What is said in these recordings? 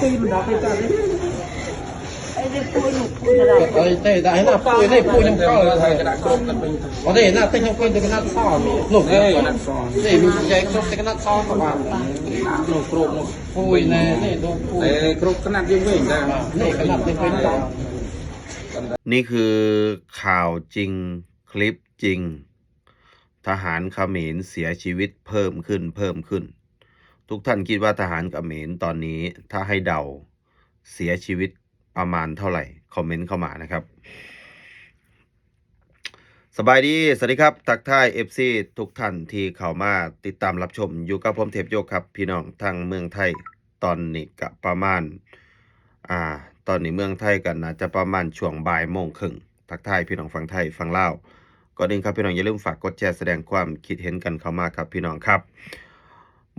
ตีมันเอาไปจัดเลยไอ้นี่ปุ้ยหนูปุ้ยอะไร Ơi, đây, đại là pui, đây pui trong เดี๋ยว cao เรา rồi ไทย thầy. กระดาษกรมกันเป็น Ở đây là tinh trong quên từ cái nát son. Nục เอ้ย đây. นัดซ้อน Đây mình chạy trong cái nát son các bạn. หนูกรม Pui này, này đồ แต่ pui. กรมขนาดยิ่งวิ่งได้ Này cái nát tinh quên cao. นี่คือข่าวจริงคลิปจริง ทหารเขมรเสียชีวิตเพิ่มขึ้นเพิ่มขึ้น ทุกท่านคิดว่าทหารกเขมรตอนนี้ถ้าให้เดาเสียชีวิตประมาณเท่าไหร่ คอมเมนต์เข้ามานะครับ สบายดี สวัสดีครับ ทักทาย FC ทุกท่านที่เข้ามาติดตามรับชม อยู่กับผมเทพโยกครับ พี่น้องทางเมืองไทยตอนนี้ก็ประมาณ อ่า ตอนนี้เมืองไทยกันนะจะประมาณช่วงบ่ายโมงครึ่งทักทายพี่น้องฟังไทยฟังเล่าก่อนอื่นครับพี่น้องอย่าลืมฝากกดแชร์แสดงความคิดเห็นกันเข้ามาครับพี่น้องครับ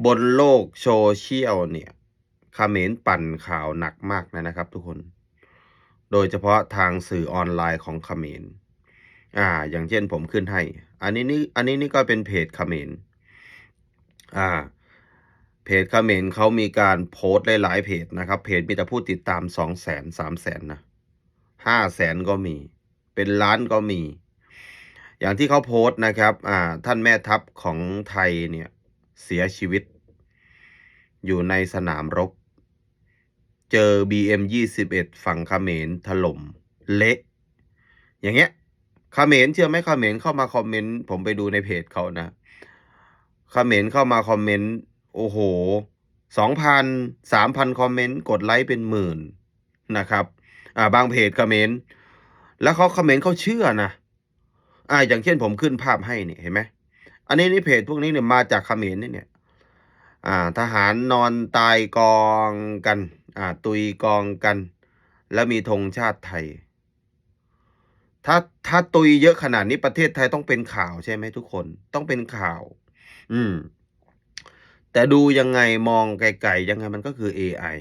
บนโลกโซเชียลเนี่ยเขมรปั่นข่าวหนักมากนะนะครับ ทุกคน โดยเฉพาะทางสื่อออนไลน์ของเขมรอ่า อย่างเช่นผมขึ้นให้ อันนี้นี่อันนี้นี่ก็เป็นเพจเขมรอ่า เพจเขมรเขามีการโพสต์หลายๆเพจนะครับ เพจมีแต่ผู้ติดตามสองแสนสามแสนนะห้าแสนก็มี เป็นล้านก็มี อย่างที่เขาโพสต์นะครับ อ่า ท่านแม่ทัพของไทยเนี่ยเสียชีวิต อยู่ในสนามรบ เจอ BM 21 ฝั่งเขมรถล่ม เละ อย่างเงี้ยเขมรเชื่อไหมเขมรเข้ามาคอมเมนต์ ผมไปดูในเพจเขานะเขมรเข้ามาคอมเมนต์ โอ้โหสองพันสามพันคอมเมนต์กดไลค์เป็นหมื่นนะครับ อ่าบางเพจคอมเมนต์ แล้วเขาคอมเมนต์เขาเชื่อนะ อ่าอย่างเช่นผมขึ้นภาพให้เนี่ยเห็นไหม อันนี้นี่เพจพวกนี้เนี่ยมาจากเมรนี่เนี่ย ทหารนอนตายกองกันตุยกองกัน แล้วมีธงชาติไทย ถ้าถ้าตุยเยอะขนาดนี้ประเทศไทยต้องเป็นข่าวใช่ไหมทุกคนต้องเป็นข่าว อืม แต่ดูยังไงมองไกลๆยังไงมันก็คือ AI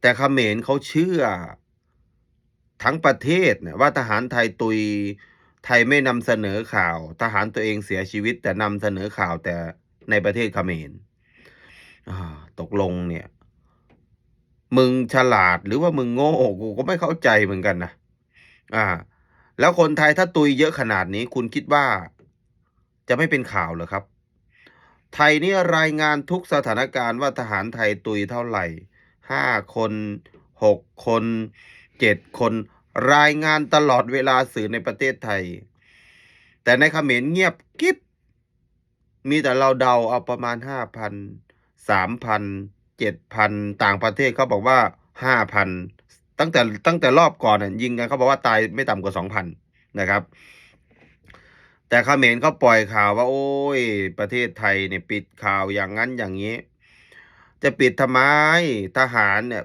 แต่เขมรเขาเชื่อ ทั้งประเทศเนี่ยว่าทหารไทยตุยไทยไม่นำเสนอข่าว ทหารตัวเองเสียชีวิต แต่นำเสนอข่าวแต่ ในประเทศเขมรตกลงเนี่ย มึงฉลาดหรือว่ามึงโง่กูก็ไม่เข้าใจเหมือนกันนะอ่า แล้วคนไทยถ้าตุยเยอะขนาดนี้คุณคิดว่า จะไม่เป็นข่าวเหรอครับ ไทยนี่รายงานทุกสถานการณ์ว่าทหารไทยตุยเท่าไหร่ห้าคนหกคนเจ็ดคนรายงานตลอดเวลาสื่อในประเทศไทย แต่ในเขมรเงียบกิ๊บ มีแต่เราเดาเอาประมาณห้าพันสามพันเจ็ดพันต่างประเทศเขาบอกว่าห้าพันตั้งแต่ตั้งแต่รอบก่อนน่ะยิงกันเขาบอกว่าตายไม่ต่ำกว่าสองพันนะครับ แต่เขมรเขาปล่อยข่าวว่า โอ้ย ประเทศไทยเนี่ยปิดข่าวอย่างนั้นอย่างนี้ จะปิดทำไมทหารเนี่ย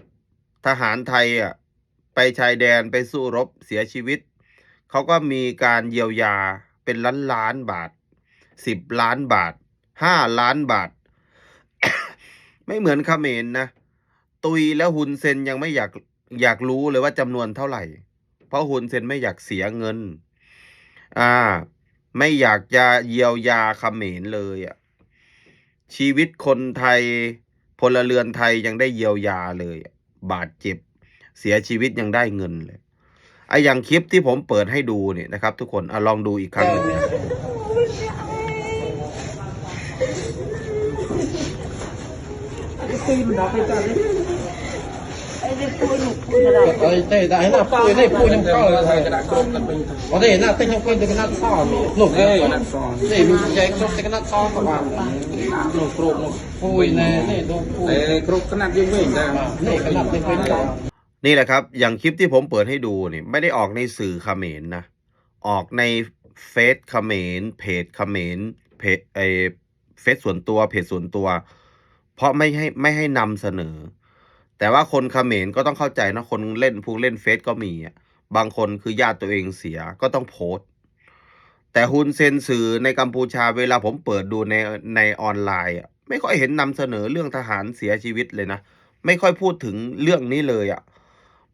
ทหารไทยอะไปชายแดนไปสู้รบเสียชีวิต เขาก็มีการเยียวยาเป็นล้านล้านบาท สิบล้านบาทห้าล้านบาท ไม่เหมือนเขมรนะ ตุยแล้วหุนเซนยังไม่อยากอยากรู้เลยว่าจำนวนเท่าไหร่ เพราะหุนเซนไม่อยากเสียเงิน อ่า ไม่อยากจะเยียวยาเขมรเลยอะชีวิตคนไทยพลเรือนไทยยังได้เยียวยาเลย บาดเจ็บ เสียชีวิตยังได้เงินเลยไอ้อย่างคลิปที่ผมเปิดให้ดูเนี่ยนะครับ ทุกคนอลองดูอีกครั้งหนึ่งนะ มันเอาไปจัดเลยไอ้นี่ปุ้ยหนูปุ้ยอะไร Ơi, đây, đại là pui, đây pui trong เดี๋ยว cao เรา rồi ไทยกระ thầy. ดาษกรมกันเป็น Ở đây là tinh trong quên từ cái nát son. Nục เอ้ย đây. นัดซ้อน Đây mình chạy trong cái nát son các bạn. หนูกรม Pui này, này đồ แต่ pui. กรมขนาดยิ่งวิ่ได้ Này cái nát tinh quên cao. นี่แหละครับ อย่างคลิปที่ผมเปิดให้ดูนี่ไม่ได้ออกในสื่อเขมรนะ ออกในเฟซเขมรเพจเขมรเพจไอเฟซส่วนตัวเพจส่วนตัว เพราะไม่ให้ไม่ให้นำเสนอ แต่ว่าคนเขมรก็ต้องเข้าใจนะคนเล่นพวกเล่นเฟซก็มีบางคนคือญาติตัวเองเสียก็ต้องโพสต์แต่ฮุนเซนสื่อในกัมพูชาเวลาผมเปิดดูในในออนไลน์ไม่ค่อยเห็นนำเสนอเรื่องทหารเสียชีวิตเลยนะไม่ค่อยพูดถึงเรื่องนี้เลยอะ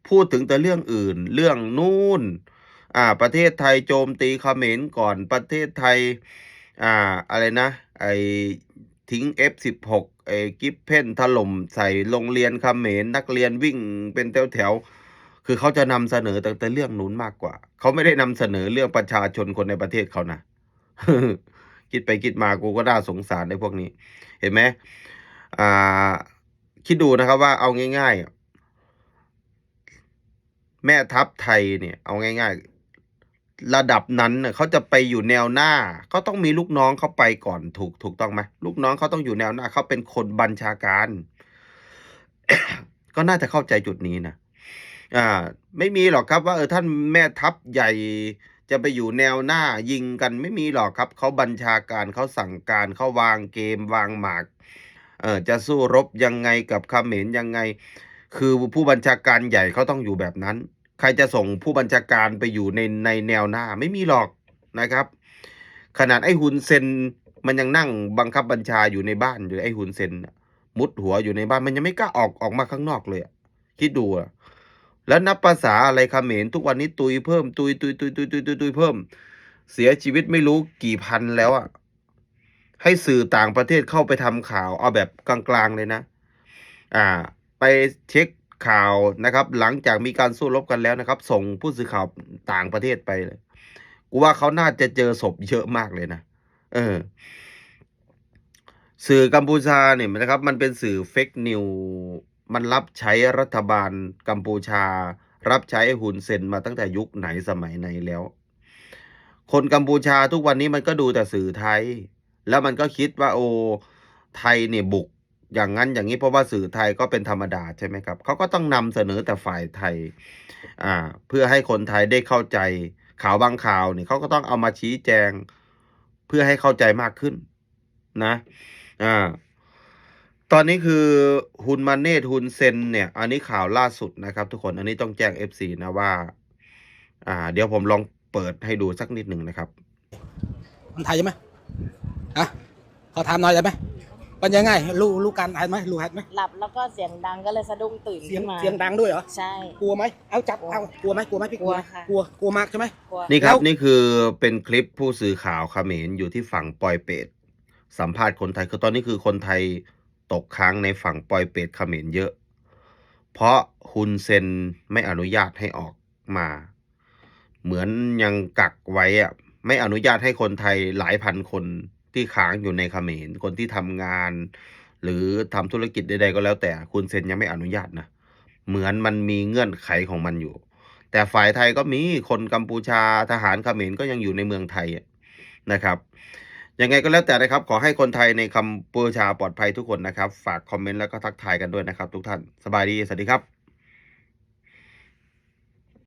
พูดถึงแต่เรื่องอื่น เรื่องนู่นอ่า ประเทศไทยโจมตีเขมรก่อนประเทศไทย อ่าอะไรนะไอทิ้ง F16 ไอ้กิฟเพนถล่มใส่โรงเรียนคเขมรนักเรียนวิ่งเป็นแถวแถวคือเขาจะนำเสนอแต่แต่เรื่องนู้นมากกว่า เขาไม่ได้นำเสนอเรื่องประชาชนคนในประเทศเขานะคิดไปคิดมากูก็น่าสงสารในพวกนี้ เห็นไหมอ่า คิดดูนะครับว่าเอาง่าย ๆ แม่ทัพไทยเนี่ย เอาง่าย ๆ ระดับนั้นเน่ะเขาจะไปอยู่แนวหน้าเขาต้องมีลูกน้องเขาไปก่อนถูกถูกต้องไหมลูกน้องเขาต้องอยู่แนวหน้าเขาเป็นคนบัญชาการ ก็น่าจะเข้าใจจุดนี้นะอ่า ไม่มีหรอกครับว่าเออท่านแม่ทัพใหญ่จะไปอยู่แนวหน้ายิงกันไม่มีหรอกครับเขาบัญชาการเขาสั่งการเขาวางเกมวางหมากเออจะสู้รบยังไงกับเขมรยังไง คือผู้บัญชาการใหญ่เขาต้องอยู่แบบนั้น ใครจะส่งผู้บัญชาการไปอยู่ในในแนวหน้าไม่มีหรอกนะครับ ขนาดไอ้ฮุนเซนมันยังนั่งบังคับบัญชาอยู่ในบ้านอยู่ไอ้ฮุนเซนมุดหัวอยู่ในบ้านมันยังไม่กล้าออกออกมาข้างนอกเลยคิดดูอะแล้วนับภาษาอะไรเขมรทุกวันนี้ตุยเพิ่มตุยตุยตุยตุยตุยตุยตุยเพิ่ม เสียชีวิตไม่รู้กี่พันแล้วอะให้สื่อต่างประเทศเข้าไปทำข่าวเอาแบบกลางๆเลยนะ อ่า ไปเช็ค ข่าวนะครับ หลังจากมีการสู้รบกันแล้วนะครับ ส่งผู้สื่อข่าวต่างประเทศไปเลยกูว่าเขาน่าจะเจอศพเยอะมากเลยนะเออ สื่อกัมพูชาเนี่ยนะครับ มันเป็นสื่อเฟกนิวมันรับใช้รัฐบาลกัมพูชา รับใช้ไอ้ฮุนเซนมาตั้งแต่ยุคไหนสมัยไหนแล้ว คนกัมพูชาทุกวันนี้มันก็ดูแต่สื่อไทย แล้วมันก็คิดว่าโอไทยเนี่ยบุก อย่างนั้นอย่างนี้เพราะว่าสื่อไทยก็เป็นธรรมดาใช่ไหมครับเขาก็ต้องนำเสนอแต่ฝ่ายไทยอ่าเพื่อให้คนไทยได้เข้าใจข่าวบางข่าวนี่เขาก็ต้องเอามาชี้แจงเพื่อให้เข้าใจมากขึ้นนะอ่าตอนนี้คือฮุนมาเนตฮุนเซนเนี่ย อันนี้ข่าวล่าสุดนะครับ ทุกคนอันนี้ต้องแจ้ง FC นะว่า อ่า เดี๋ยวผมลองเปิดให้ดูสักนิดหนึ่งนะครับ มันไทยใช่ไหมฮะขอถามหน่อยได้ไหม เป็นยังไงรู้รู้การไทยไหมรู้ฮัดไหมหลับแล้วก็เสียงดังก็เลยสะดุ้งตื่นเสียงขึ้นมาเสียงดังด้วยเหรอใช่ กลัวไหมเอาจับเอากลัวไหมกลัวไหมพี่กลัวไหมกลัวค่ะ กลัวกลัวมากใช่ไหม กลัว นี่ครับแล้ว นี่คือเป็นคลิปผู้สื่อข่าวเขมรอยู่ที่ฝั่งปอยเปตสัมภาษณ์คนไทยคือตอนนี้คือคนไทยตกค้างในฝั่งปอยเปตเขมรเยอะ เพราะฮุนเซนไม่อนุญาตให้ออกมา เหมือนยังกักไว้อะไม่อนุญาตให้คนไทยหลายพันคน ที่ค้างอยู่ในเขมรคนที่ทำงาน หรือทำธุรกิจใดๆก็แล้วแต่คุณเซ็นยังไม่อนุญาตนะเหมือนมันมีเงื่อนไขของมันอยู่ แต่ฝ่ายไทยก็มีคนกัมพูชาทหารเขมรก็ยังอยู่ในเมืองไทยนะครับยังไงก็แล้วแต่นะครับ ขอให้คนไทยในกัมพูชาปลอดภัยทุกคนนะครับ ฝากคอมเมนต์แล้วก็ทักทายกันด้วยนะครับ ทุกท่าน สบายดี สวัสดีครับ